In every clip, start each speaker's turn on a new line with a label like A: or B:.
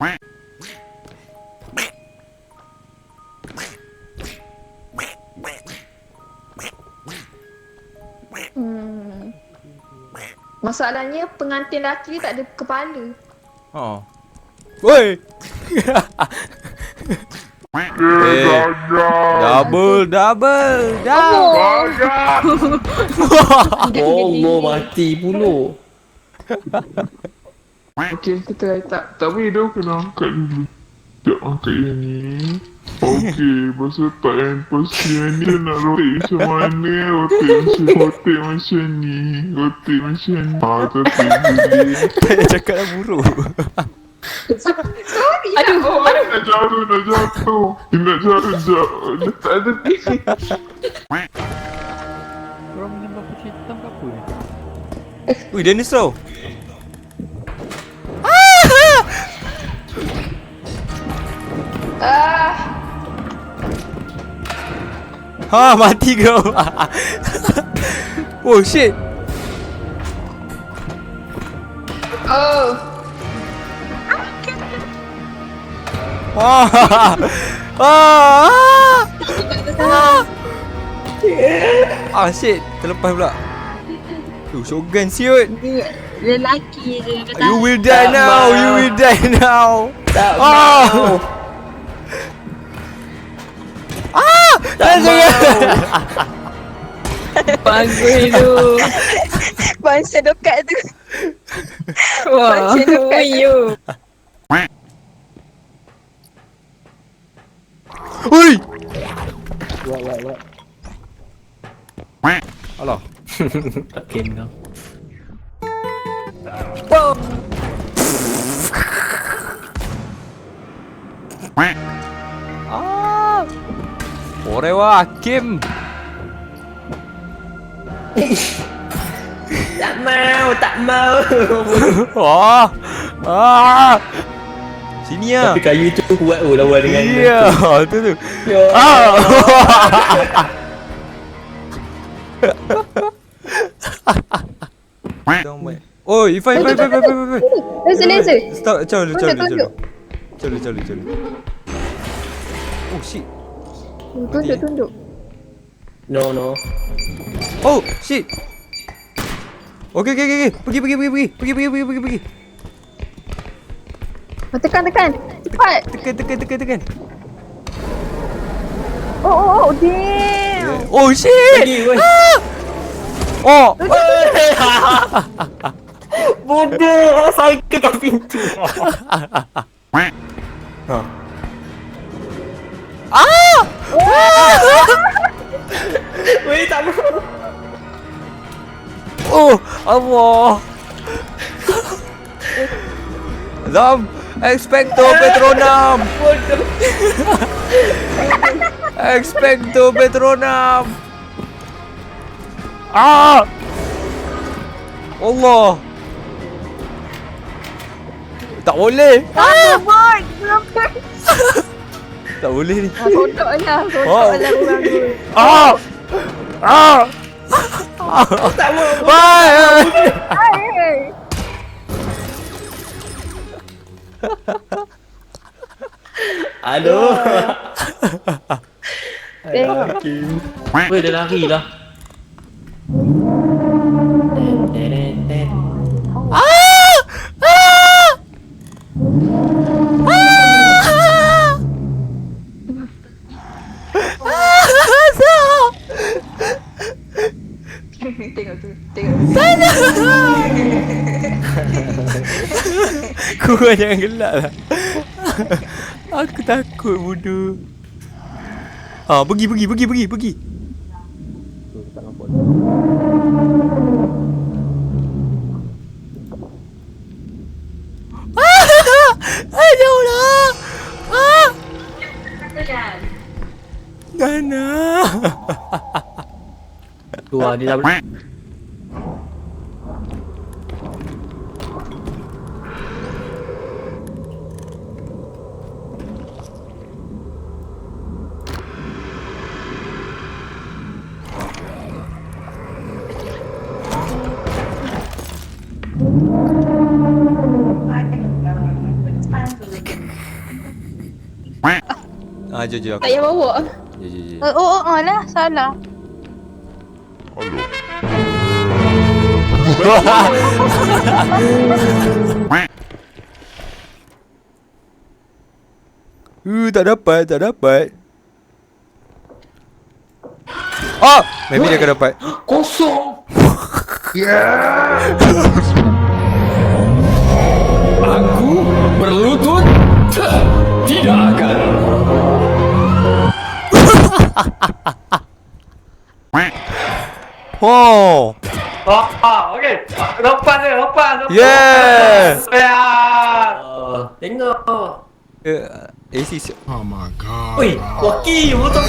A: Hmm. Masalahnya pengantin lelaki tak ada kepala. Ha.
B: Oh. Woi. Eh, eh, double, double, double.
C: Oh, mau mati pula.
D: Okey, kita tak tak boleh dah kena angkat dulu. Tak angkat yang ni. Okey, pasal tak yang pasal yang ni nak rotate macam mana? Rotate macam rotate macam ni. Rotate macam ni. Ah, tapi boleh.
B: Saya cakap dah buruk.
A: Sorry
D: Aduh, oh, aduh. Nak jatuh, nak jatuh. Nak jatuh, jatuh. Dia tak ada
B: Orang menyembah putih hitam ke apa ni? Ui, dinosaur.
A: Ah,
B: Ha, mati kau. oh shit.
A: oh.
B: Ah. Ah. Ah. Ah shit, terlepas pula. Tu shotgun siut.
E: Lelaki je kata.
B: You will die now. You will die now.
C: Tak
B: Ah.
C: mau. Tak
B: jangan.
E: Bagus tu.
A: Bangsa dekat tu.
E: Wah.
A: Macam tu
E: you.
B: Oi.
C: Wak, wak, wak.
B: Alah.
C: Tak game kau.
B: Ah. Ore wa Hakim.
C: Tak mau, tak mau.
B: Ah. Ah. Sini ah.
C: Tapi kayu tu kuat oh lawan dengan
B: Ya, tu tu.
C: Ya.
B: Ah. Oh, Ifai, Ifai, Ifai, Ifai, Ifai. Stop, dulu, caw dulu, caw dulu.
A: Tunjuk,
B: Caw dulu, caw dulu, caw dulu. Oh, shit.
A: Tunjuk, tunjuk.
C: No, no.
B: Oh, shit. Okay, okay, okay, okay. Pergi, pergi, pergi, pergi. Pergi, pergi, pergi, pergi, pergi.
A: Oh, tekan, tekan. Cepat.
B: Tekan, tekan, tekan, tekan.
A: Oh, oh, oh. Damn.
B: Oh, shit.
C: Pergi, weh.
B: Oh.
C: Bodoh, cycle kat pintu.
B: Ha. Ah!
C: Tak mau.
B: Oh, Allah. Zam, expecto Petronam. Expecto Petronam. Ah! Allah. Tak boleh.
A: Ah.
B: Tak boleh ni.
A: Ah, Kodok lah.
B: Oh.
A: Kodok lah orang tu.
B: Ah! Ah!
C: Tak.
B: Bye.
A: Hai.
C: Aduh.
A: Tengok.
C: Weh, dia lari lah.
A: Tengok
B: Kau jangan gelak lah. Aku takut bodoh. Ha, pergi, pergi, pergi, pergi, pergi. Ah, jauh lah. Ah. Nana.
C: Tu lah, dia dah
B: Ah, jom, jom.
A: Tak payah bawa.
B: Jom, jom, jom.
A: Oh, oh, oh lah. Salah.
B: Uh, tak dapat, tak dapat. Oh, maybe dia akan dapat.
C: Kosong.
F: Berlutut?
B: Oh,
C: Oh, ah, okey. Lepas dia, lepas. lepas.
B: yeah.
C: Ya. Oh, tengok.
B: Uh, AC si-
C: Oi, waki betul.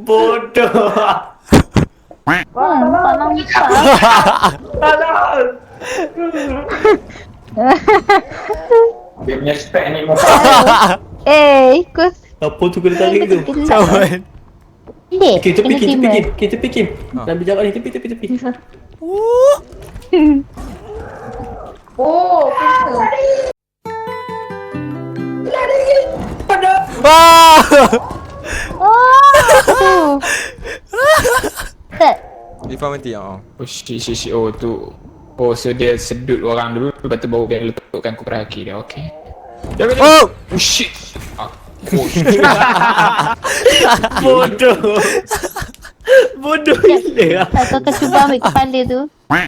C: Bodoh. Alah.
F: Dia punya spek ni mau
E: Eh, ikut.
C: Apa tu kena tarik tu?
B: Cawan.
E: Eh,
C: Okey, tepi Kim, tepi. Kim. Kim, tepi Kim.
B: Ah.
C: Dan bijak ni, tepi, tepi, tepi.
E: Oh, pintu.
B: Ah!
E: Oh. Set.
B: Ifa mati ah.
F: Oh shit shit shit Oh tu Oh so dia sedut orang dulu Lepas tu baru dia letakkan kuperaki dia Okay dia
B: Oh!
F: Oh shit
C: Bodoh. Bodoh gila.
E: Tak tahu kau cuba ambil kepala tu.